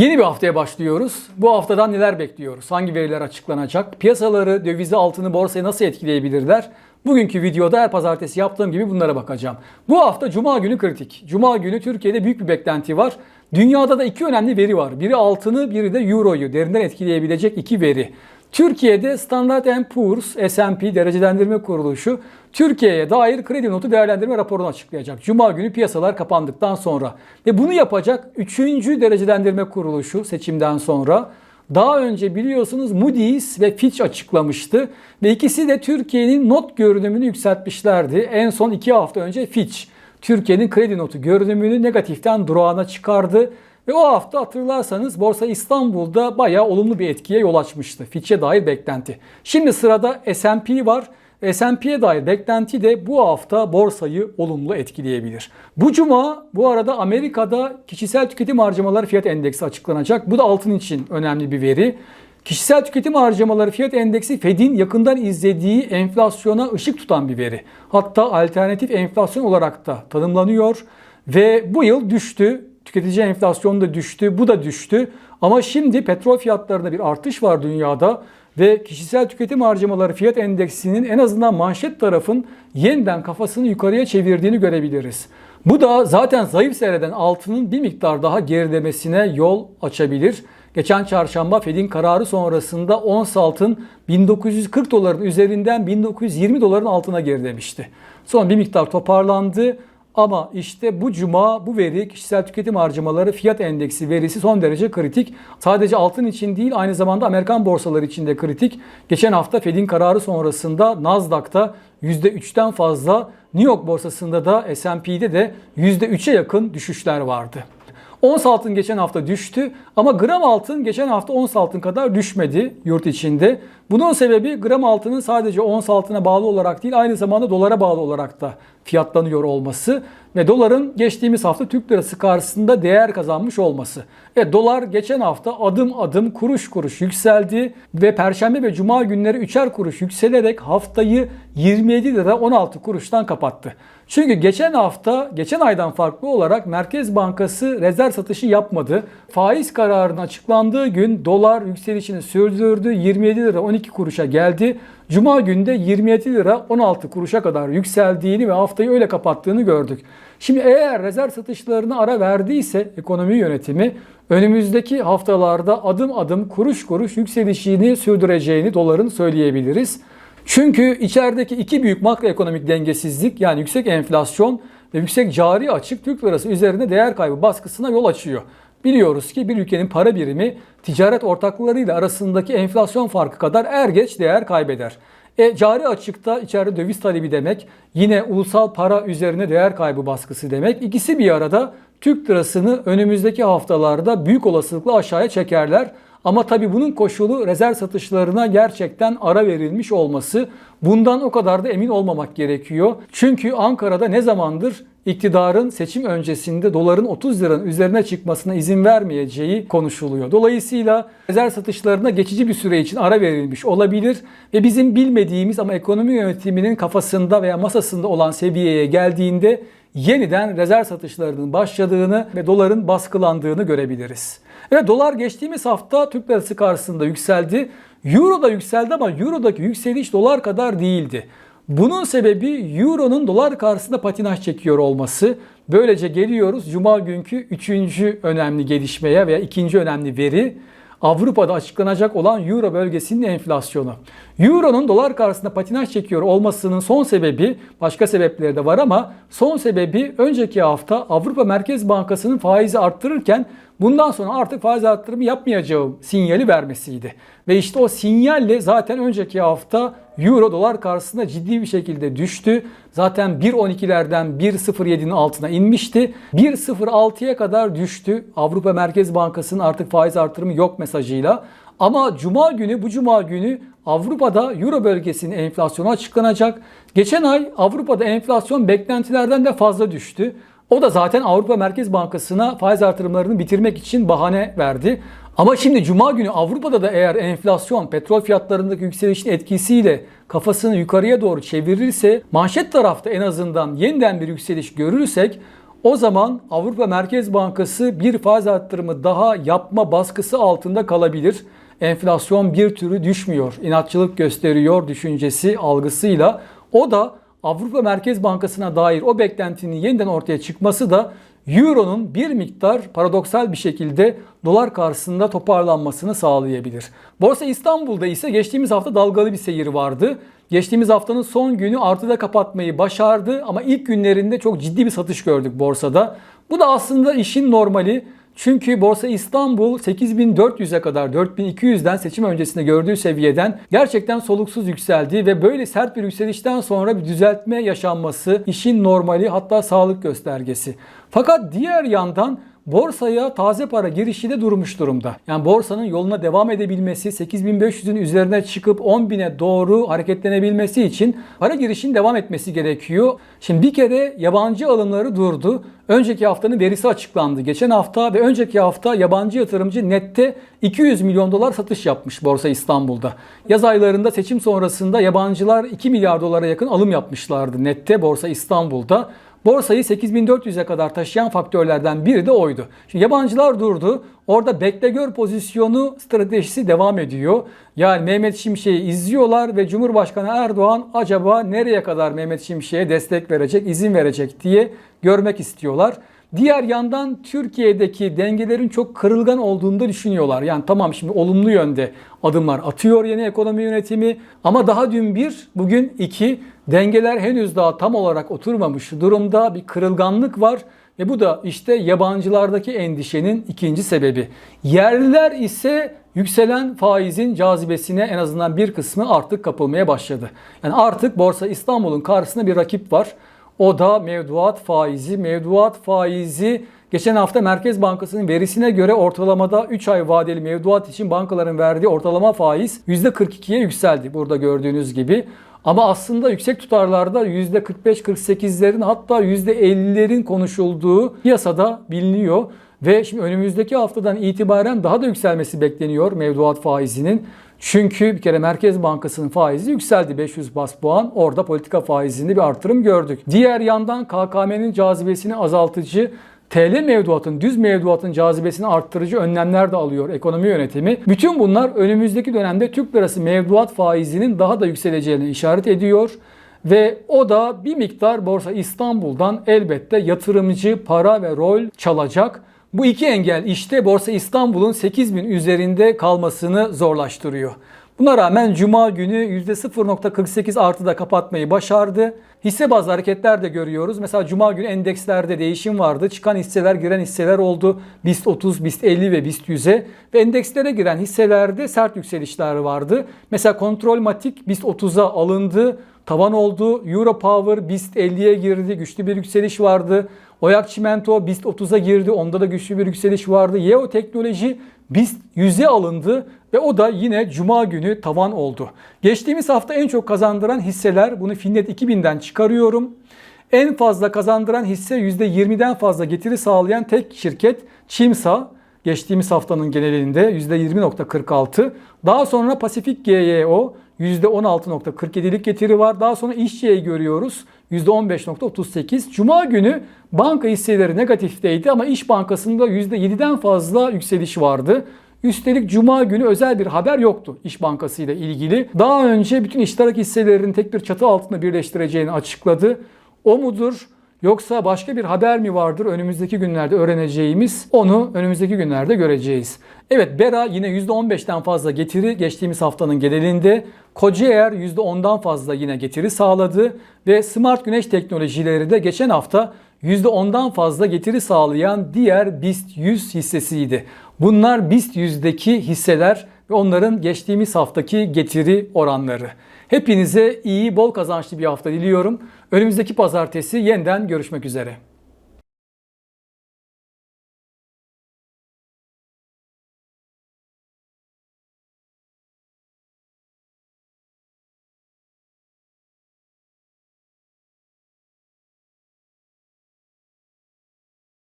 Yeni bir haftaya başlıyoruz. Bu haftadan neler bekliyoruz? Hangi veriler açıklanacak? Piyasaları, dövizi, altını, borsayı nasıl etkileyebilirler? Bugünkü videoda her pazartesi yaptığım gibi bunlara bakacağım. Bu hafta Cuma günü kritik. Cuma günü Türkiye'de büyük bir beklenti var. Dünyada da iki önemli veri var. Biri altını, biri de Euro'yu derinden etkileyebilecek iki veri. Türkiye'de Standard Poor's S&P derecelendirme kuruluşu Türkiye'ye dair kredi notu değerlendirme raporunu açıklayacak. Cuma günü piyasalar kapandıktan sonra. Ve bunu yapacak 3. derecelendirme kuruluşu seçimden sonra. Daha önce biliyorsunuz Moody's ve Fitch açıklamıştı. Ve ikisi de Türkiye'nin not görünümünü yükseltmişlerdi. En son 2 hafta önce Fitch Türkiye'nin kredi notu görünümünü negatiften durağına çıkardı. Ve o hafta hatırlarsanız Borsa İstanbul'da bayağı olumlu bir etkiye yol açmıştı. Fitch'e dair beklenti. Şimdi sırada S&P var. S&P'ye dair beklenti de bu hafta borsayı olumlu etkileyebilir. Bu cuma bu arada Amerika'da kişisel tüketim harcamaları fiyat endeksi açıklanacak. Bu da altın için önemli bir veri. Kişisel tüketim harcamaları fiyat endeksi Fed'in yakından izlediği enflasyona ışık tutan bir veri. Hatta alternatif enflasyon olarak da tanımlanıyor ve bu yıl düştü. Tüketici enflasyonu da düştü, bu da düştü. Ama şimdi petrol fiyatlarında bir artış var dünyada ve kişisel tüketim harcamaları fiyat endeksinin en azından manşet tarafın yeniden kafasını yukarıya çevirdiğini görebiliriz. Bu da zaten zayıf seyreden altının bir miktar daha gerilemesine yol açabilir. Geçen çarşamba Fed'in kararı sonrasında ons altın 1940 doların üzerinden 1920 doların altına gerilemişti. Sonra bir miktar toparlandı. Ama işte bu cuma bu veri kişisel tüketim harcamaları fiyat endeksi verisi son derece kritik. Sadece altın için değil aynı zamanda Amerikan borsaları için de kritik. Geçen hafta Fed'in kararı sonrasında Nasdaq'ta %3'ten fazla New York borsasında da S&P'de de %3'e yakın düşüşler vardı. Ons altın geçen hafta düştü ama gram altın geçen hafta ons altın kadar düşmedi yurt içinde. Bunun sebebi gram altının sadece ons altına bağlı olarak değil aynı zamanda dolara bağlı olarak da fiyatlanıyor olması ve doların geçtiğimiz hafta Türk lirası karşısında değer kazanmış olması. E, dolar geçen hafta adım adım kuruş kuruş yükseldi ve perşembe ve cuma günleri üçer kuruş yükselerek haftayı 27 lira 16 kuruştan kapattı. Çünkü geçen hafta, geçen aydan farklı olarak Merkez Bankası rezerv satışı yapmadı. Faiz kararının açıklandığı gün dolar yükselişini sürdürdü. 27 lira 12 kuruşa geldi. Cuma günde 27 lira 16 kuruşa kadar yükseldiğini ve haftayı öyle kapattığını gördük. Şimdi eğer rezerv satışlarına ara verdiyse ekonomi yönetimi önümüzdeki haftalarda adım adım kuruş kuruş yükselişini sürdüreceğini doların söyleyebiliriz. Çünkü içerideki iki büyük makroekonomik dengesizlik yani yüksek enflasyon ve yüksek cari açık Türk lirası üzerinde değer kaybı baskısına yol açıyor. Biliyoruz ki bir ülkenin para birimi ticaret ortaklarıyla arasındaki enflasyon farkı kadar er geç değer kaybeder. E, cari açıkta içeride döviz talebi demek, yine ulusal para üzerine değer kaybı baskısı demek. İkisi bir arada Türk lirasını önümüzdeki haftalarda büyük olasılıkla aşağıya çekerler. Ama tabi bunun koşulu rezerv satışlarına gerçekten ara verilmiş olması. Bundan o kadar da emin olmamak gerekiyor. Çünkü Ankara'da ne zamandır iktidarın seçim öncesinde doların 30 liranın üzerine çıkmasına izin vermeyeceği konuşuluyor. Dolayısıyla rezerv satışlarına geçici bir süre için ara verilmiş olabilir ve bizim bilmediğimiz ama ekonomi yönetiminin kafasında veya masasında olan seviyeye geldiğinde yeniden rezerv satışlarının başladığını ve doların baskılandığını görebiliriz. Evet dolar geçtiğimiz hafta Türk lirası karşısında yükseldi. Euro da yükseldi ama Euro'daki yükseliş dolar kadar değildi. Bunun sebebi Euro'nun dolar karşısında patinaj çekiyor olması. Böylece geliyoruz Cuma günkü üçüncü önemli gelişmeye veya ikinci önemli veri. Avrupa'da açıklanacak olan Euro bölgesinin enflasyonu. Euro'nun dolar karşısında patinaj çekiyor olmasının son sebebi, başka sebepleri de var ama son sebebi önceki hafta Avrupa Merkez Bankası'nın faizi arttırırken bundan sonra artık faiz arttırımı yapmayacağım sinyali vermesiydi. Ve işte o sinyalle zaten önceki hafta Euro dolar karşısında ciddi bir şekilde düştü. Zaten 1.12'lerden 1.07'nin altına inmişti. 1.06'ya kadar düştü. Avrupa Merkez Bankası'nın artık faiz artırımı yok mesajıyla. Ama cuma günü bu cuma günü Avrupa'da Euro bölgesinin enflasyonu açıklanacak. Geçen ay Avrupa'da enflasyon beklentilerden de fazla düştü. O da zaten Avrupa Merkez Bankası'na faiz artırımlarını bitirmek için bahane verdi. Ama şimdi Cuma günü Avrupa'da da eğer enflasyon petrol fiyatlarındaki yükselişin etkisiyle kafasını yukarıya doğru çevirirse manşet tarafta en azından yeniden bir yükseliş görürsek O zaman Avrupa Merkez Bankası bir faiz arttırımı daha yapma baskısı altında kalabilir. Enflasyon bir türlü düşmüyor, inatçılık gösteriyor düşüncesi algısıyla. O da Avrupa Merkez Bankası'na dair o beklentinin yeniden ortaya çıkması da Euro'nun bir miktar paradoksal bir şekilde dolar karşısında toparlanmasını sağlayabilir. Borsa İstanbul'da ise geçtiğimiz hafta dalgalı bir seyir vardı. Geçtiğimiz haftanın son günü artıda kapatmayı başardı ama ilk günlerinde çok ciddi bir satış gördük borsada. Bu da aslında işin normali. Çünkü Borsa İstanbul 8400'e kadar 4200'den seçim öncesinde gördüğü seviyeden gerçekten soluksuz yükseldi ve böyle sert bir yükselişten sonra bir düzeltme yaşanması işin normali hatta sağlık göstergesi. Fakat diğer yandan borsaya taze para girişi de durmuş durumda. Yani borsanın yoluna devam edebilmesi, 8500'ün üzerine çıkıp 10.000'e doğru hareketlenebilmesi için para girişinin devam etmesi gerekiyor. Şimdi bir kere yabancı alımları durdu. Önceki haftanın verisi açıklandı. Geçen hafta ve önceki hafta yabancı yatırımcı nette 200 milyon dolar satış yapmış Borsa İstanbul'da. Yaz aylarında seçim sonrasında yabancılar 2 milyar dolara yakın alım yapmışlardı nette Borsa İstanbul'da. Borsayı 8400'e kadar taşıyan faktörlerden biri de oydu. Şimdi yabancılar durdu. Orada bekle gör pozisyonu stratejisi devam ediyor. Yani Mehmet Şimşek'i izliyorlar ve Cumhurbaşkanı Erdoğan acaba nereye kadar Mehmet Şimşek'e destek verecek, izin verecek diye görmek istiyorlar. Diğer yandan Türkiye'deki dengelerin çok kırılgan olduğunu da düşünüyorlar. Yani tamam şimdi olumlu yönde adımlar atıyor yeni ekonomi yönetimi ama daha dün bir, bugün iki dengeler henüz daha tam olarak oturmamış durumda bir kırılganlık var. Ve bu da işte yabancılardaki endişenin ikinci sebebi. Yerliler ise yükselen faizin cazibesine en azından bir kısmı artık kapılmaya başladı. Yani artık Borsa İstanbul'un karşısında bir rakip var. O da mevduat faizi. Mevduat faizi geçen hafta Merkez Bankası'nın verisine göre ortalamada 3 ay vadeli mevduat için bankaların verdiği ortalama faiz %42'ye yükseldi. Burada gördüğünüz gibi. Ama aslında yüksek tutarlarda %45-48'lerin hatta %50'lerin konuşulduğu piyasada biliniyor. Ve şimdi önümüzdeki haftadan itibaren daha da yükselmesi bekleniyor mevduat faizinin. Çünkü bir kere Merkez Bankası'nın faizi yükseldi 500 bas puan. Orada politika faizinde bir artırım gördük. Diğer yandan KKM'nin cazibesini azaltıcı TL mevduatın, düz mevduatın cazibesini arttırıcı önlemler de alıyor ekonomi yönetimi. Bütün bunlar önümüzdeki dönemde Türk lirası mevduat faizinin daha da yükseleceğini işaret ediyor. Ve o da bir miktar Borsa İstanbul'dan elbette yatırımcı para ve rol çalacak. Bu iki engel işte Borsa İstanbul'un 8000 üzerinde kalmasını zorlaştırıyor. Buna rağmen Cuma günü %0.48 artıda kapatmayı başardı. Hisse bazlı hareketler de görüyoruz. Mesela Cuma günü endekslerde değişim vardı. Çıkan hisseler, giren hisseler oldu. BIST 30, BIST 50 ve BIST 100'e. Ve endekslere giren hisselerde sert yükselişler vardı. Mesela Kontrol Matik BIST 30'a alındı. Tavan oldu. Euro Power BIST 50'ye girdi. Güçlü bir yükseliş vardı. Oyak Çimento BIST 30'a girdi. Onda da güçlü bir yükseliş vardı. Yeo Teknoloji BIST 100'e alındı ve o da yine cuma günü tavan oldu. Geçtiğimiz hafta en çok kazandıran hisseler bunu Finnet 2000'den çıkarıyorum. En fazla kazandıran hisse %20'den fazla getiri sağlayan tek şirket Çimsa. Geçtiğimiz haftanın genelinde %20.46. Daha sonra Pasifik GYO %16.47'lik getiri var. Daha sonra işçiye görüyoruz %15.38. Cuma günü banka hisseleri negatifteydi ama İş Bankası'nda %7'den fazla yükseliş vardı. Üstelik Cuma günü özel bir haber yoktu İş Bankası ile ilgili. Daha önce bütün iştirak hisselerini tek bir çatı altında birleştireceğini açıkladı. O mudur? Yoksa başka bir haber mi vardır önümüzdeki günlerde öğreneceğimiz? Onu önümüzdeki günlerde göreceğiz. Evet Bera yine %15'ten fazla getiri geçtiğimiz haftanın genelinde. Kocaer %10'dan fazla yine getiri sağladı ve Smart Güneş Teknolojileri de geçen hafta %10'dan fazla getiri sağlayan diğer BIST 100 hissesiydi. Bunlar BIST 100'deki hisseler ve onların geçtiğimiz haftaki getiri oranları. Hepinize iyi, bol kazançlı bir hafta diliyorum. Önümüzdeki pazartesi yeniden görüşmek üzere.